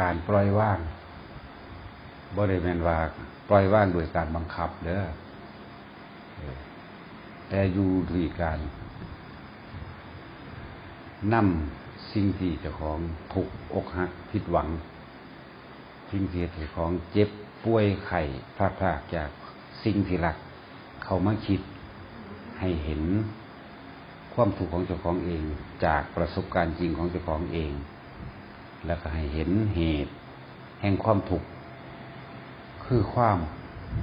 การปล่อยว่างบริเวณว่าปล่อยว่างโดยการบังคับเด้อแต่อยู่ด้วยการนำสิ่งที่เจ้าของถูกอกหักผิดหวังสิ่งที่เจ้าของเจ็บป่วยไข้พลาดพลาดจากสิ่งที่รัก เขามาคิดให้เห็นความถูกของเจ้าของเอง จากประสบการณ์จริงของเจ้าของเอง แล้วก็ให้เห็นเหตุ แห่งความทุกข์คือความ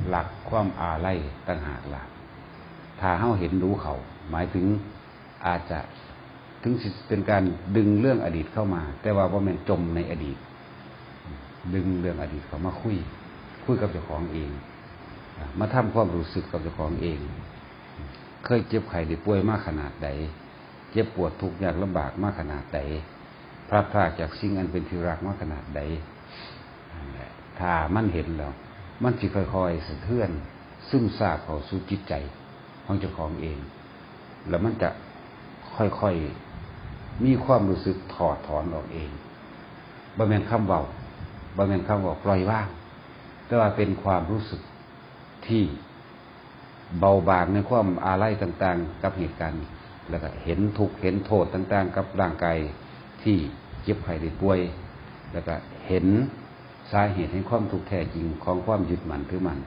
หลักความอาไลต่างหากหลักถ้าเฮาเห็นรู้เขาหมายถึงอาจจะถึงเป็นการดึงเรื่องอดีตเข้ามา แต่ว่าว่ามันจมในอดีต ดึงเรื่องอดีตเขามาคุย คุยกับเจ้าของเอง มาทำความรู้สึกกับเจ้าของเอง เคยเจ็บไข้ได้ป่วยมากขนาดใดเจ็บปวดทุกข์ยากลำบากมากขนาดใด พลาดพลาดจากสิ่งอันเป็นที่รักมาขนาดใดนั่นแหละถ้ามันเห็นแล้ว มันจะค่อยๆสะเทือน ซึมซาบเข้าสู่จิตใจของเจ้าของเอง แล้วมันจะค่อยๆมีความรู้สึกถอดถอนออกเองบะแมนคำเบาบะแมนคำเบอกปล่อยว่าง แต่ว่าเป็นความรู้สึกที่เบาบางในความอาลัยต่าง ๆ กับเหตุการณ์แล้วก็เห็นทุกข์เห็นโทษต่าง ๆ กับร่างกายที่ เจ็บไข้ได้ป่วย แล้วก็เห็นสาเหตุแห่งความทุกข์แท้จริงของความยึดมั่นถือมั่น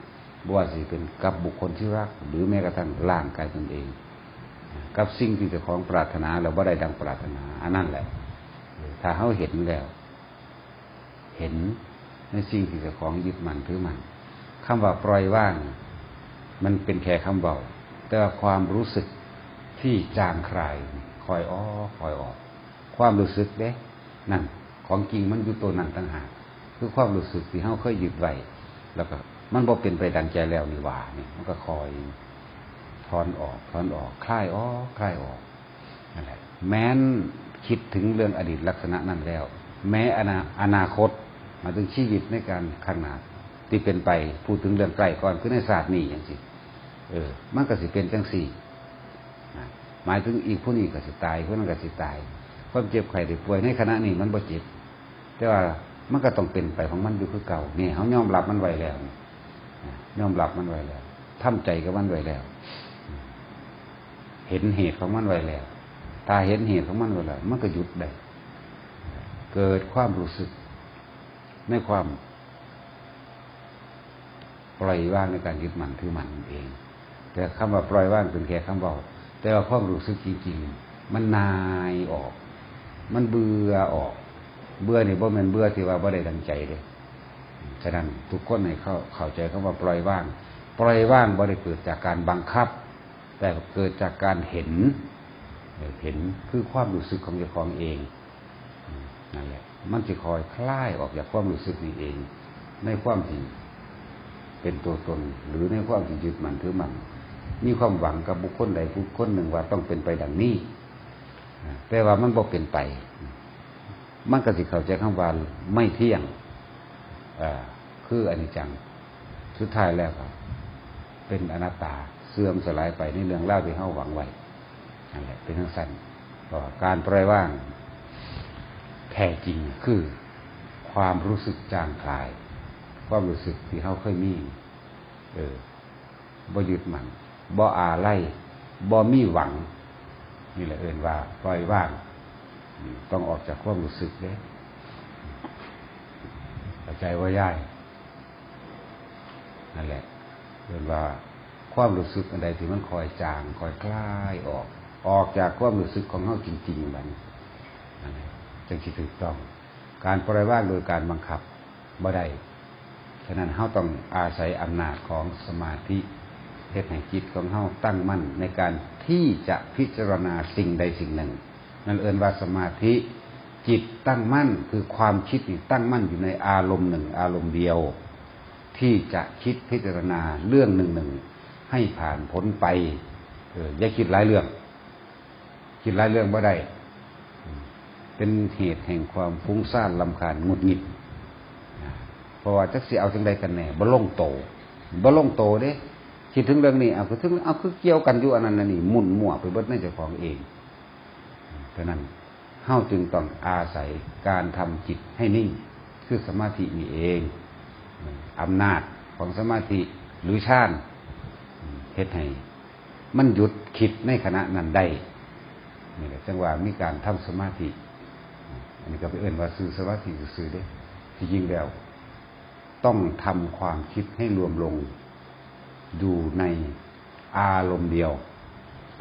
บ่ว่าสิเป็นกับบุคคลที่รัก หรือแม้กระทั่งร่างกายตนเอง กับสิ่งที่เจ้าของปรารถนาแล้วว่าได้ดังปรารถนาอันนั้นแหละ ถ้าเขาเห็นแล้ว เห็นในสิ่งที่เจ้าของยึดมั่นถือมั่นคำว่าปล่อยว่าง มันเป็นแค่คำเบาแต่ความรู้สึกที่จางคลายคอยอ้อคอยออก ความรู้สึกเด้ นั่นของจริงมันอยู่ตัวนั้นต่างหากคือความรู้สึกที่เขาเคยหยึดไว้แล้วก็มันบ่เป็นไปดังใจแล้วนี่ว่าเนี่ยมันก็คอยถอนออกถอนออกคลายออกคลายออกนั่นแหละแม้นคิดถึงเรื่องอดีตลักษณะนั้นแล้ว แม้อนาอนาคตมาถึงชีวิตในการข้างหน้าที่เป็นไปพูดถึงเรื่องใกล้ก่อนคือในศาสตร์นี้อย่างสิเออ มันก็สิเป็นจังสี่หมายถึงอีกผู้นี้ก็สิตายผู้นั้นก็สิตาย ความเจ็บไข้ได้ป่วยในขณะนี้มันบ่เจ็บแต่ว่ามันก็ต้องเป็นไปของมันอยู่คือเก่าเนี่ยเขายอมรับมันไว้แล้วยอมรับมันไว้แล้วทำใจกับมันไว้แล้ว เห็นเหตุของมันไว้แล้วตาเห็นเหตุของมันไว้แล้วมันก็หยุดได้เกิดความรู้สึกในความปล่อยว่างในการยึดมันถือมันเอง แต่คำว่าปล่อยว่างเป็นแค่คำบอกแต่ว่าความรู้สึกจริงๆ มันนายออก มันเบื่อออก เบื่อนี่บ่แม่นเบื่อที่ว่าบ่ได้ดังใจเลยฉะนั้นทุกคนให้เข้าเข้าใจคำว่าปล่อยว่าง ปล่อยว่างบ่ได้เกิดจากการบังคับ แต่เกิดจากการเห็น เห็นคือความรู้สึกของเจ้าของเองนั่นแหละมันจะคอยคลายออกจากความรู้สึกนี้เอง ในความที่เป็นตัวตน หรือในความที่ยึดมันถือมันมีความหวังกับบุคคลใดบุคคลหนึ่งว่าต้องเป็นไปดังนี้ แต่ว่ามันบอกเป็นไป มันก็สิเข้าใจคำว่าไม่เที่ยงคืออนิจจัง สุดท้ายแล้วครับ เป็นอนัตตาเสื่อมสลายไปในเรื่องเล่าที่เฮาหวังไว้นั่นแหละเป็นทั้งสั้นก็การปล่อยว่าง แท้จริงคือความรู้สึกจางคลาย ความรู้สึกที่เขาเคยมี เออบ่หยึดมันบ่อาไล่บ่มีหวัง นี่แหละเอินว่าปล่อยว่าง ต้องออกจากความรู้สึกเด้เข้าใจว่าย่ายนั่นแหละเอินว่าความรู้สึกอันใดที่มันคอยจางคอยคลายออก ออกจากความรู้สึกของเขาจริงๆมันนั่นจึงที่ถูกต้อง การปล่อยว่างโดยการบังคับบ่ได้ฉะนั้นเขาต้องอาศัยอำนาจของสมาธิ เทศแห่งจิตของเขาตั้งมั่นในการที่จะพิจารณาสิ่งใดสิ่งหนึ่ง นั่นเอินว่าสมาธิจิตตั้งมั่นคือความคิดนี่ตั้งมั่นอยู่ในอารมณ์หนึ่ง อารมณ์เดียว ที่จะคิดพิจารณาเรื่องหนึ่งหนึ่งให้ผ่านพ้นไปเอออย่าคิดหลายเรื่อง คิดหลายเรื่องบ่ได้เป็นเหตุแห่งความฟุ้งซ่านลำคาญหงุดหงิดเพราะว่าจักสิเอาจังใดกันแน่บ่ลงโตบ่ลงโตเด้ คิดถึงเรื่องนี้เอาคือถึงเอาคือเกี่ยวกันอยู่อันนั้นนี่หมุนมั่วไปเบิดในเจ้าของเองเพราะนั้นเฮาจึงต้องอาศัยการทำจิตให้นิ่งคือสมาธินี่เองอำนาจของสมาธิหรือฌานเฮ็ดให้มันหยุดคิดในขณะนั้นได้นี่แหละจังหวะมีการทำสมาธิอันนี้ก็ไปเอื่นว่าซื้อสมาธิซื้อได้ที่จริงแล้ว ต้องทำความคิดให้รวมลง อยู่ในอารมณ์เดียว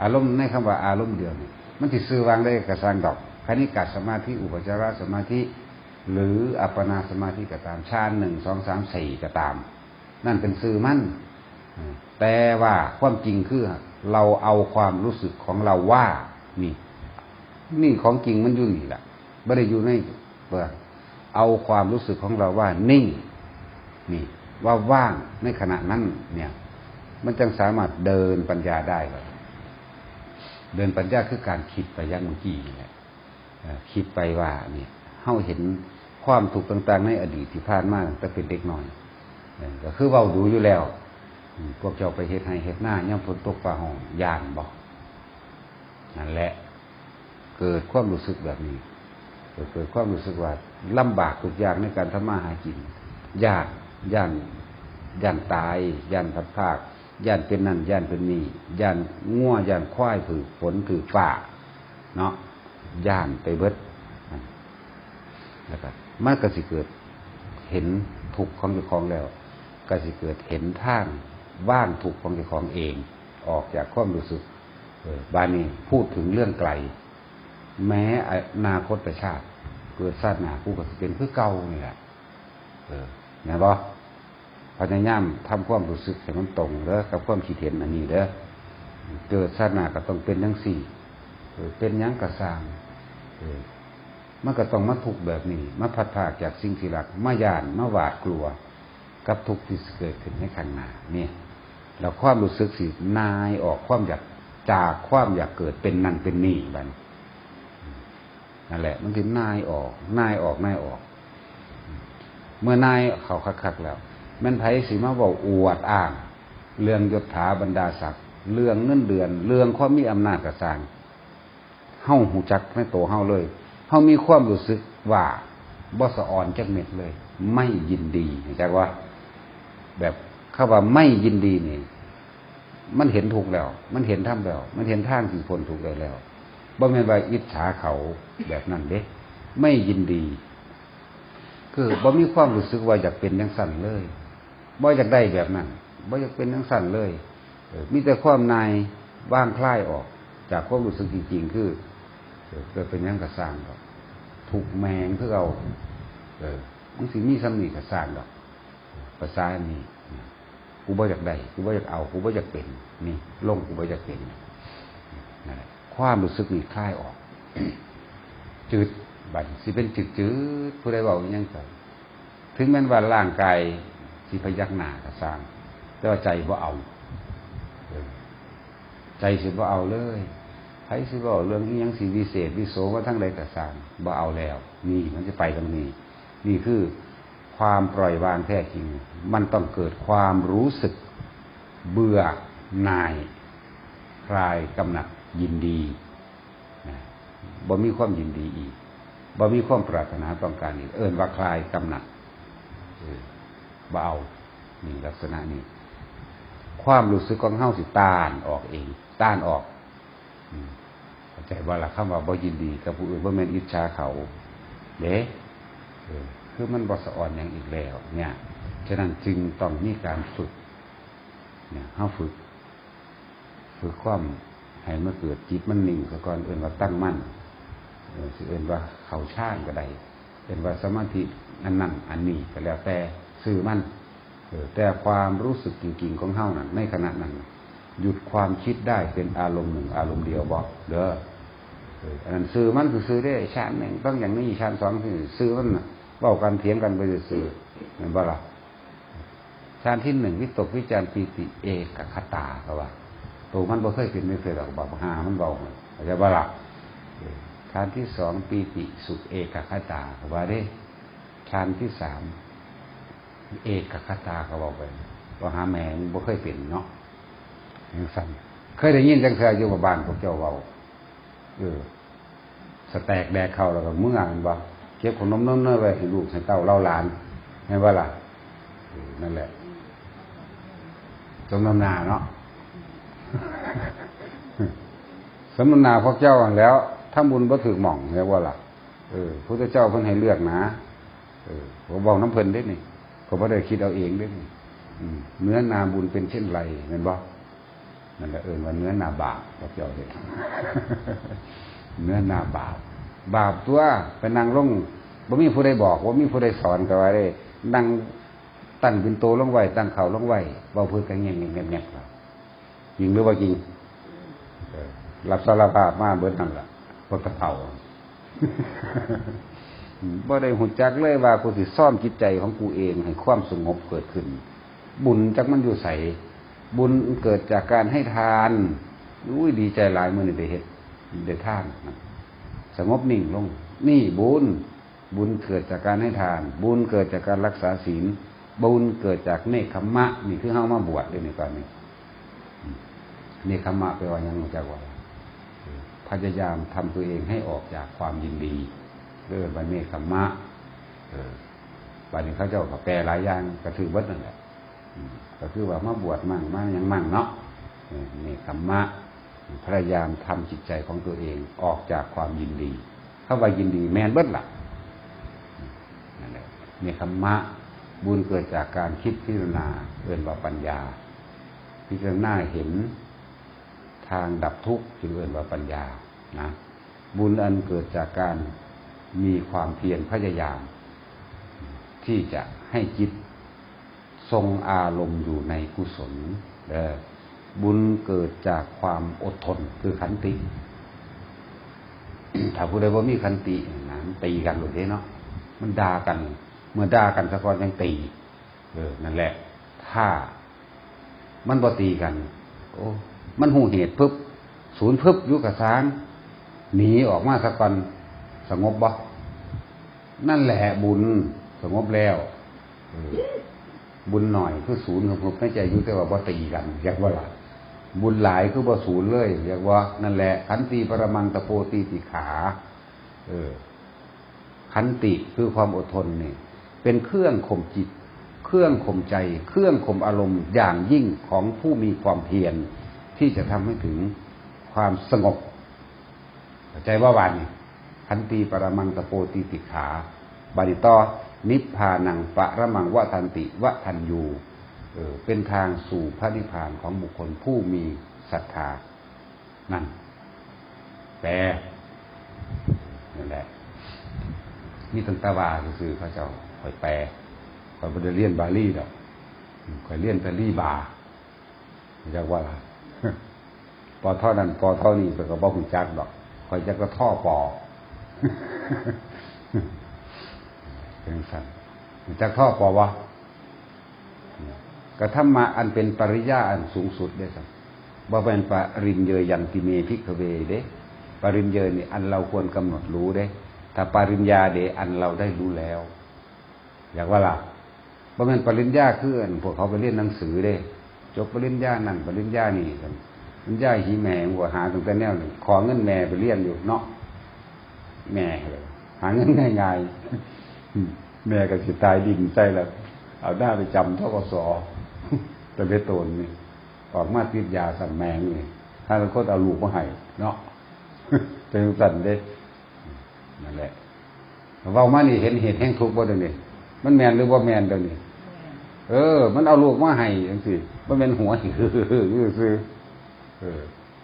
อารมณ์ในคำว่าอารมณ์เดียวนี่มันติซื้อวางได้กระสร้างดอกคณิกาสมาธิอุปจารสมาธิ หรืออัปปนาสมาธิก็ตามชาติหนึ่งสองสามสี่ก็ตาม นั่นเป็นซื้อมั่นแต่ว่าความจริงคือเราเอาความรู้สึกของเราว่านี่นี่ของจริงมันอยู่นี่แหละไม่ได้อยู่ในเปลือกเอาความรู้สึกของเราว่านิ่งนี่ว่าว่างในขณะนั้นเนี่ย มันจึงสามารถเดินปัญญาได้เลยเดินปัญญาคือการคิดไปยังเมื่อกี้นี่แหละคิดไปว่าเนี่ยเฮาเห็นความถูกต่างๆในอดีตที่ผ่านมาแต่เป็นเด็กน้อยก็คือเว้าดูอยู่แล้ว พวกเจ้าไปเฮ็ดให้เฮ็ดหน้าย่ำฝนตกฟ้าห้องยานบอกนั่นแหละ เกิดความรู้สึกแบบนี้เกิดความรู้สึกว่าลำบากทุกอย่างในการทำมาหากินยากย่านย่านตายย่านพัดภาค ย่านเป็นนั่นย่านเป็นนี่ย่านง่วย่านควายถือฝนถือฝ่าเนาะย่านไปเบิดนะครับมันก็สิเกิดเห็นถูกของเจ้าของแล้ว ก็สิเกิดเห็นทางว่างถูกของเจ้าของเอง ออกจากความรู้สึกบานี้พูดถึงเรื่องไกล แม้อนาคตชาติ เกิดชาติหนาผู้ก็เป็นเพื่อเก่านี่แหละเออนะบ่ พยายามทำความรู้สึกให้มันตรงเด้อกับความคิดเห็นอันนี้เด้อเกิดชาติหนาก็ต้องเป็นทั้งสี่เป็นยังกระสางมันก็ต้องมาทุกแบบนี้ มาพัดผากจากสิ่งที่รักมายานมาหวาดกลัว กับทุกที่เกิดขึ้นในข้างหน้าเนี่ยเราความรู้สึกสินายออกความอยากจากความอยากเกิดเป็นนั่นเป็นนี่บันนั่นแหละ มันคือนายออกนายออกนายออก เมื่อนายเขาคักๆแล้ว มันไผสีมาบอกอวดอ้าง เรื่องยศถาบรรดาศักดิ์เรื่องเงินเดือน เรื่องความมีอำนาจกระสางเฮ้าหูจักในตัวเฮ้าเลยเฮ้ามีความรู้สึกว่าบอสอ่อนจักเม็ดเลย ไม่ยินดีจากว่า แบบเขาว่าไม่ยินดีนี่ มันเห็นถูกแล้ว มันเห็นท่าแล้ว มันเห็นทางที่พ้นถูกแล้วแล้วบ่แม่นว่าอิจฉาเขาแบบนั้นเด้ ไม่ยินดี คือบ่มีความรู้สึกว่าอยากเป็นยังสั่นเลย บ่อยากได้แบบนั้นบ่อยากเป็นยังสั่นเลยมีแต่ความนายว่างคลายออก จากความรู้สึกจริงๆคือเกิดเป็นยังกระสางดอกถูกแมงเพื่อเอาเออมันสิมีสำนีกระสางดอกภาษานี้กูบ่อยากได้กูบ่อยากเอากูบ่อยากเป็น นี่ลงกูบ่อยากเป็นนั่นแหละความรู้สึกนี่คลายออก จืดบัดสิเป็นจืดจืดผู้ใดบอกยังไงถึงแม้ว่าร่างกาย สิพยักหน้ากระสร้าง แต่ว่าใจว่าเอา ใจสิว่าเอาเลยไผสิว่าเรื่องนี้ยังสีวิเศษวิโสว่าทั้งใดกระสร้างบ่เอาแล้ว นี่มันจะไปตรงนี้ นี่คือความปล่อยวางแท้จริง มันต้องเกิดความรู้สึกเบื่อหน่าย คลายกำหนัดยินดีบ่มีความยินดีอีกบ่มีความปรารถนาต้องการอีก เอินว่าคลายกำหนัด เบานี่ลักษณะนี้ความรู้สึกของเฮาสิต้านออกเอง ต้านออกเข้าใจว่าละคำว่าบ่ยินดีกับผู้อื่นบ่แม่นอิจฉาเขาเด้คือมันบ่สะอ่อนอย่างอีกแล้ว เนี่ย ฉะนั้นจึงต้องมีการฝึก เนี่ยเฮาฝึก ฝึกความให้เมื่อเกิดจิตมันนิ่งก่อนเอื่นว่าตั้งมั่นเอื่นว่าเขาช่างก็ได้เอื่นว่าสมาธิอันนั้นอันนี้ก็แล้วแต่ สื่อมันแต่ความรู้สึกจริงๆของเฮานั้นในขณะนั้น หยุดความคิดได้เป็นอารมณ์หนึ่งอารมณ์เดียวบอกเด้ออันนั้นสื่อมันคือสื่อได้ชาติหนึ่งต้องอย่างนี้ชาติสองคือสื่อมันเบ้ากันเถียงกันไปสื่อเหมือนว่ล่ะชาติที่หนึ่งวิตกวิจารปีติเอกคตาเขาว่าตัวมันบ่เคยเป็นไม่เคยหรอกบอกหามันเบาเข้าใจว่ล่ะชาติที่สองปีติสุขเอกคตาเขาว่าได้ชาติที่สาม เอกคตาเขาบอกไปว่าหาแมงบ่เคยเป็นเนาะยังสั่นเคยได้ยินจังเคยอยู่บ้านพวกเจ้าเบาเออสแตกแดกเข้าแล้วก็เมื่อมันบ่เก็บขนมน้ำเนื้อไว้ให้ลูกให้เต้าเล่าหลานให้ว่าล่ะนั่นแหละจงนำนาเนาะสมนาพระเจ้าหั่นแล้วถ้าบุญบ่ถึกหม่องเรียกว่าล่ะเออพระเจ้าเพิ่นให้เลือกนะเออผมบอกน้ำเพิ่นได้นี่ ก็บ่ได้คิดเอาเองด้นี่อืมเนื้อนาบุญเป็นเช่นไรเห็นบ่นั่นแหละเอิ้นว่าเนื้อนาบาปพระเจ้าเด้เนื้อนาบาปบาปตัวไปนั่งลงบ่มีผู้ใดบอกบ่ามีผู้ใดสอนก็ว่าได้นั่งตั้งเป็นโตลงไหวตั้งเข่าลงไหวเว้าพิ่นก็เงียบๆแงบๆครับจริงหรือว่าจริงเออรับสารภาพมาเบิดนั่นล่ะบ่ตะเผา บ่ได้หุ่นจักเลยว่ากูสิซ่อมจิตใจของกูเองให้ความสงบเกิดขึ้น บุญจักมันอยู่ใสบุญเกิดจากการให้ทานอุ้ยดีใจหลายมื้อนี่ได้เฮ็ดได้ทานสงบนิ่งลง นี่บุญบุญเกิดจากการให้ทาน บุญเกิดจากการรักษาศีล บุญเกิดจากเนคขมมะนี่คือเฮามาบวชด้วยในตอนนี้เนคขมมะแปว่ายังรู้จักว่าพยายามทำตัวเองให้ออกจากความยินดี เรื่องบันเนคขมมะบันนี้เขาเจ้าก็แปลหลายอย่างก็ถือวัดนั่นแหละก็คือว่ามาบวชมั่งมาหยังมั่งเนาะเออเนคขมมะพยายามทำจิตใจของตัวเองออกจากความยินดี เข้าไปยินดีแมนเบิดละนั่นแหละเนคขมมะบุญเกิดจากการคิดพิจารณาเอื่นว่าปัญญา พิจารณาเห็นทางดับทุกข์จึงเรียกว่าปัญญานะบุญอันเกิดจากการ มีความเพียรพยายาม ที่จะให้จิตทรงอารมณ์อยู่ในกุศลบุญเกิดจากความอดทนคือขันติ ถ้าผู้ใดว่ามีขันตินะตีกันหมดเลยเนาะมันด่ากัน เมื่อด่ากันสะกอนยังตี เออ นั่นแหละ ถ้ามันบ่ตีกัน โอ้มันหูเหตุพึบศูนย์พึบยุกระสางหนีออกมาสักก่อน สงบบ่นั่นแหละบุญสงบแล้วเออบุญหน่อยคือศูนย์ของผมในใจอยู่แต่ว่าบ่ตีกันเรียกว่าล่ะบุญหลายคือบ่ศูนย์เลยเรียกว่า นั่นแหละ ขันติปรมังตะโพตีติขา เออ ขันติคือความอดทนนี่เป็นเครื่องข่มจิต เครื่องข่มใจ เครื่องข่มอารมณ์อย่างยิ่งของผู้มีความเพียรที่จะทำให้ถึงความสงบเข้าใจว่าวันนี้ ขันติปรมังตะโพติติขาบาริตอนิพพานังปะระมังวะทันติวะทันยูเป็นทางสู่พระนิพพานของบุคคลผู้มีศรัทธานั่นแปลนั่นแหละนี่ตั้งตาวาคือเขาเจ้าคอยแปลคอยบริเรียนบาลีดอกคอยเรียนแต่ลีบาเรียกว่าอะปอเท่านั้นปอเท่านี้เพิ่นก็บ่ฮู้จักดอกคอยจักก็ท่อปอ เป็นสั่นรู้จักท่อปอวะกระทำมาอันเป็นปริยาอันสูงสุดได้สักบ่เป็นปริญเยยันติเมพิกเวเด้ ปริญเยนี่อันเราควรกำหนดรู้เด้ ถ้าปริญญาเดอันเราได้รู้แล้ว อยากว่าล่ะบ่แม่นปริญญาคืออันพวกเขาไปเรียนหนังสือเด้ จบปริญญานั่นปริญญานี่กันปริญญาหีแม่หัวหาตั้งแต่แนวนี่ขอเงินแม่ไปเรียนอยู่เนาะ แม่เลยหาเงินง่ายๆแม่ก็สิตายดิ่งใจแล้วเอาหน้าไปจำทกสแต่ไปโตนนี่ออกมาติดยาสั่นแมงนี่ถ้าเราโคตรเอาลูกมาให้เนาะเป็นสั่นเด้นั่นแหละเว้ามานี่เห็นเหตุแห่งทุกข์บ่เดี๋ยวนี้มันแมนหรือว่าแมนเดี๋ยวนี้เออ มันเอาลูกมาให้จังซี่มันเป็นหัวหิคือซื่อเออ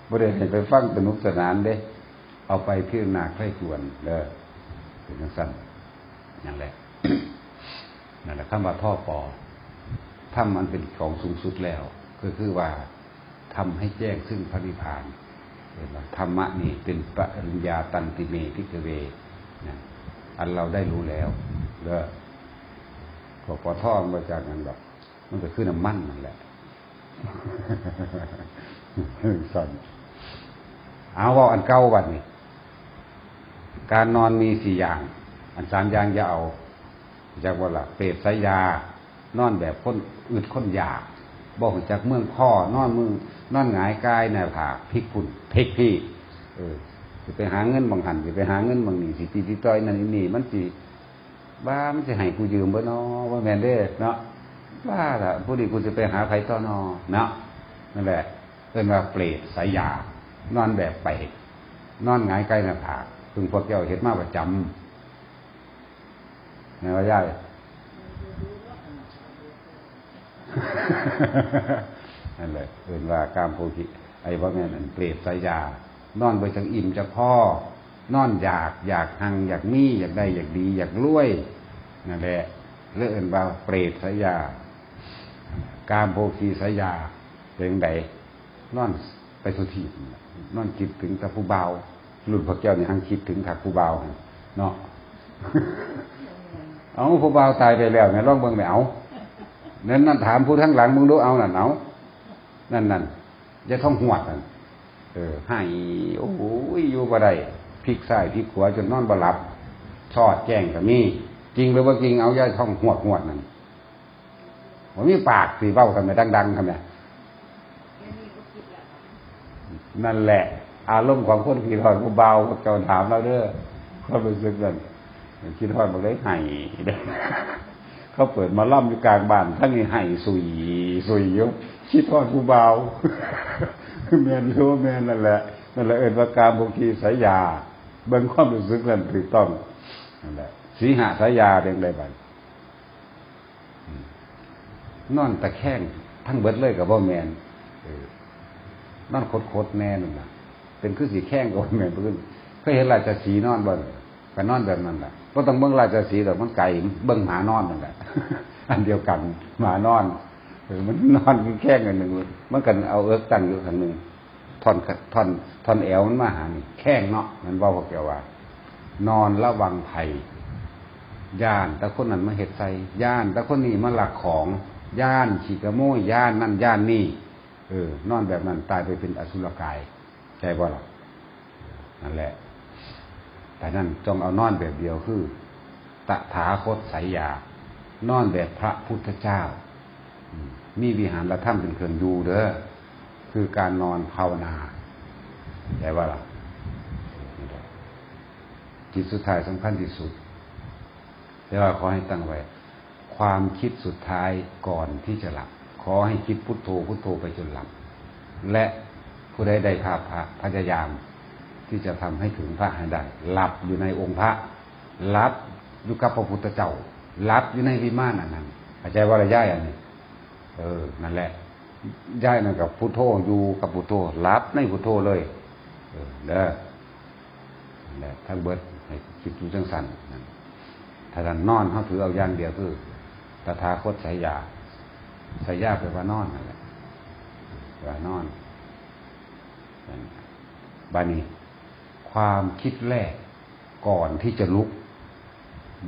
บ่ได้ให้ไปฟังสนุกสนานเด้ เอาไปพิจารณาใคร่ควรเด้อเป็นจังซั่นนั่นแหละนั่นแหละคำว่าท่อปอถ้ามันเป็นของสูงสุดแล้ว ก็คือว่าทำให้แจ้งซึ่งพระนิพพานธรรมะนี่เป็นปริญญาตันติเมพิกเวนะอันเราได้รู้แล้วเด้อพอปอท่อมาจากนั้นแบบมันก็คือน้ำมันนั่นแหละสั่นเอาว่าอันเก้าวันนี่ การนอนมีสี่อย่าง อันสามอย่างจะเอาจากว่าละเปรตสายยานอนแบบคนอึดคนอยากบอกจากเมืองพ่อนอนมือนอนหงายกายในผากพิกคุณพิกพี่ เออสิไปหาเงินบางหันสิไปหาเงินบางนี่สิตีตีต้อยนั่นนี่มันสิบ้ามันจะให้กูยืมบ่เนาะว่าแมนเด้เนาะบ้าละผู้ดีกูจะไปหาไผต่อนอเนาะนั่นแหละเป็นว่าเปรตสายยานอนแบบไปดนอนหงายกล้หน้าผาก ซึ่งพวกเจ้าเห็นมากประจำนะว่าย่ายนั่นแหละเป็นว่ากามโภคิไอ้ว่าแม่นั่นเปรตสายยานอนไปจังอิ่มจะพ่อนอนอยากอยากหังอยากมีอยากได้อยากดี อยากรวยนั่นแหละเรื่องอื่นว่าเปรตสายยากามโภคีสายยาเป็นไดนอนไปสุทีนอนคิดถึงต่ผู้เบา รุ่นพระแก้วนี่หังคิดถึงถักผู้เบาเนาะเอาผู้เบาตายไปแล้วเนี่ยร้องเบิ่งไม่เอานั่นนั่นถามผู้ทั้งหลังมึงดูเอานั่นเอานั่นนั่นจะท่องหวมัน เออให้โอ้โหอยู่บ่ได้พลิกซ้ายพลิกขวาจนนอนบ่หลับชอดแจ้งกับมีจริงหรือว่าจริงเอาย่ายท่องหวดหวดนั่นผมมีปากสีเบ้าทำไมดังๆทำไมนั่นแหละ อารมณ์ของคนขี่ทอดผู้เบาเจ้าถามเราเด้อเขารู้สึกนั่นขี่ทอดบอกเลยให้เขาเปิดมาล่ำอยู่กลางบ้านทั้งนี้ให้สุยสุยอยคิดทอดผู้เบาแมนรู้แมนนั่นแหละนั่นแหละเอิญว่าการบางทีสายยาเบิ่งความรู้สึกนั่นถูกต้องนั่นแหละสีหาสายยาเป็นไรบ้างนอนตะแคงทั้งเบิดเลยกับว่าแมนเออนอนโคตรแน่นอนนะ เป็นคือสีแข้งกับว่าแมนเพื่อนเคยเห็นราชสีนอนบ่ก็นอนแบบนั้นแหละก็ต้องเบิ่งราชสีแต่มันไก่เบิ่งหมานอนนั่นแหละอันเดียวกันหมานอนเออมันนอนแข้งกันหนึ่งมันกันเอาเอิกตั้งอยู่ขันหนึ่งท่อนท่อนท่อนแอวมันมาหานี่แข้งเนาะมันว่าพวกแกว่า นอนระวังภัยย่านแต่คนนั้นมาเห็ดใส่ย่านแต่คนนี้มาหลักของย่านขีกระโมยย่านนั่นย่านนี่เออนอนแบบนั้นตายไปเป็นอสุรกาย ใช่ป่ะล่ะนั่นแหละ แต่นั่นจงเอานอนแบบเดียวคือตถาคตสายยานอนแบบพระพุทธเจ้ามีวิหารละถ้ำเป็นเครื่องอยู่เด้อคือการนอนภาวนาใช่ป่ะล่ะจิตสุดท้ายสำคัญที่สุดแต่ว่าขอให้ตั้งไว้ ความคิดสุดท้ายก่อนที่จะหลับ ขอให้คิดพุทโธพุทโธไปจนหลับ และ ผู้ใดได้ภาพพระพยายาม ที่จะทำให้ถึงพระให้ได้หลับอยู่ในองค์พระหลับอยู่กับพระพุทธเจ้าหลับอยู่ในวิมานอันนั้นเข้าใจว่าอะไรย่ายอันนี้เออนั่นแหละย่ายนั่นกับพุทโธอยู่กับพุทโธหลับในพุทโธเลย เออเด้อนั่นแหละทั้งเบิดให้คิดอยู่จังสันนั่นถ้าท่านนอนเขาถือเอาอย่างเดียวคือตถาคตสายยาสายยาแปลว่านอนนั่นแหละว่านอน บานี้ ความคิดแรกก่อนที่จะลุก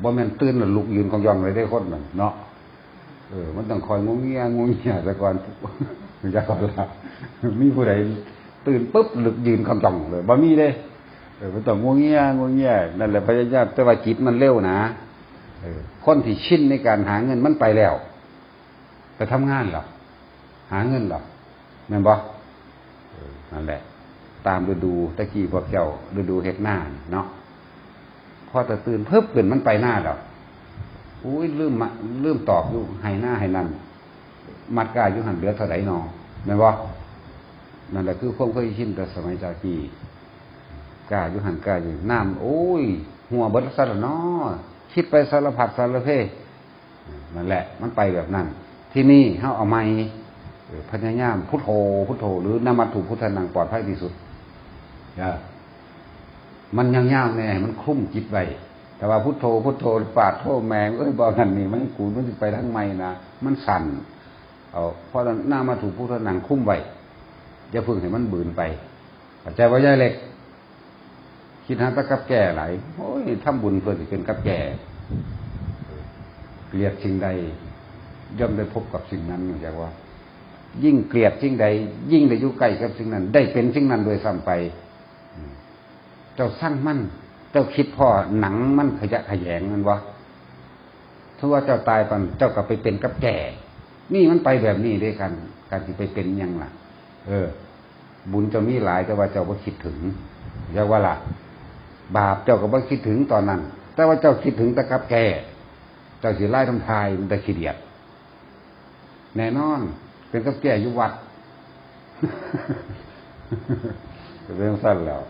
บ่แม่นตื่นแล้วลุกยืนกองยองเลยได้คนมันเนาะเออ มันต้องคอยงงเงียงงเงียแต่ก่อนมันจะก่อนละมีผู้ใดตื่นปุ๊บลุกยืนกองยองเลยบ่มีเลยเออมันต้องงงเงียงงเงียนั่นแหละพยายามแต่ว่าจิตมันเร็วนะเออคนที่ชินในการหาเงินมันไปแล้วไปทำงานหรอหาเงินหรอแม่นบ่นั่นแหละ ตามฤดูตะกี้พวกเจ้าฤดูเฮ็ดหน้าเนาะพอต่ตื่นเพิ่มขึ้นมันไปหน้าแล้วอุ้ยลืมมาลืมตอบอยู่ให้หน้าให้นั่นมัดกายอยู่หันเหลือเท่าไหร่นอแม่นบ่นั่นแหละคือความเคยชินแต่สมัยจากีกายอยู่หันกายอยู่น้ำโอ้ย หัวเบิดสารนอคิดไปสารพัดสารเพนั่นแหละ มันไปแบบนั้น ที่นี่เฮาเอาไม้พยายามพุทโธพุทโธหรือนามัตถุพุทธนังปลอดภัยที่สุด มันยังยาวแน่มันคุ้มจิตไว้แต่ว่าพุทโธพุทโธปาดโทแมงเอ้ยบอกกันนี่มันกูมันจะไปทั้งไม่นะมันสั่นเอาเพราะหน้ามาถูกพุทธนังคุ้มไว้อย่าพึ่งให้มันบืนไปใจว่าย่ายเล็ก คิดหาตะกับแก่ไหลโอ้ยทำบุญเพื่อจะเป็นกับแก่เกลียดสิ่งใด ย่อมได้พบกับสิ่งนั้นอย่างว่า ยิ่งเกลียดสิ่งใด ยิ่งได้อยู่ใกล้กับสิ่งนั้น ได้เป็นสิ่งนั้นโดยซ้ำไป เจ้าสร้างมั่นเจ้าคิดพ่อหนังมันขยะขยงมันวะถ้าว่าเจ้าตายปันเจ้าก็ไปเป็นกับแก่ นี่มันไปแบบนี้ด้วยกัน การที่ไปเป็นยังล่ะ เออ บุญจะมีหลายแต่ว่าเจ้าก็คิดถึงเรียกว่าล่ะ บาปเจ้าก็บ่คิดถึงตอนนั้น แต่ว่าเจ้าคิดถึงแต่กับแก่ เจ้าสิไล่ทำทายมันได้ขี้เดียดแน่นอน เป็นกับแก่อยู่วัดเรื่องสั้นแล้ว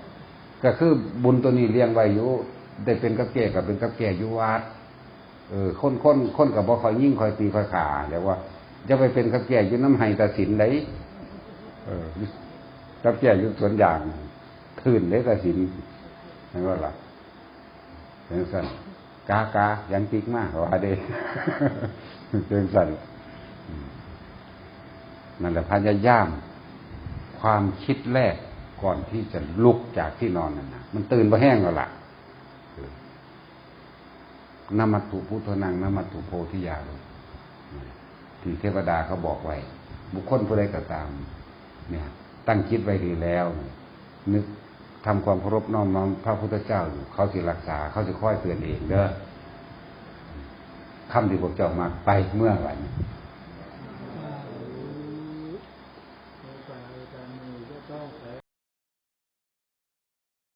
ก็คือบุญตัวนี้เลี้ยงไว้อยู่ได้เป็นกับแก่กับเป็นกับแก่อยู่วัดเออคนคนคนกับบ่คอยยิ่งคอยตีคอยขาแต่ว่าจะไปเป็นกับแก่อยู่น้ำไห้ตาสินไหนเออกับแก่อยู่สวนยางทื่นเลยตาสินนั่นว่าล่ะเป็นสั้นกากายังปิกมากว่าเด้เป็นสั้นนั่นแหละพยายามความคิดแรก ก่อนที่จะลุกจากที่นอนนั่นนะมันตื่นมาแห้งแล้วล่ะนามัตถุพุทธนังนามัตถุโพธิยาลยที่เทวดาเขาบอกไว้ บุคคลผู้ใดก็ตาม เนี่ย ตั้งคิดไว้ดีแล้ว นึกทำความเคารพน้อมน้อมพระพุทธเจ้าอยู่เขาสิรักษา เขาสิค่อยเตือนเองเด้อคำที่พวกเจ้ามาไปเมื่อไหร่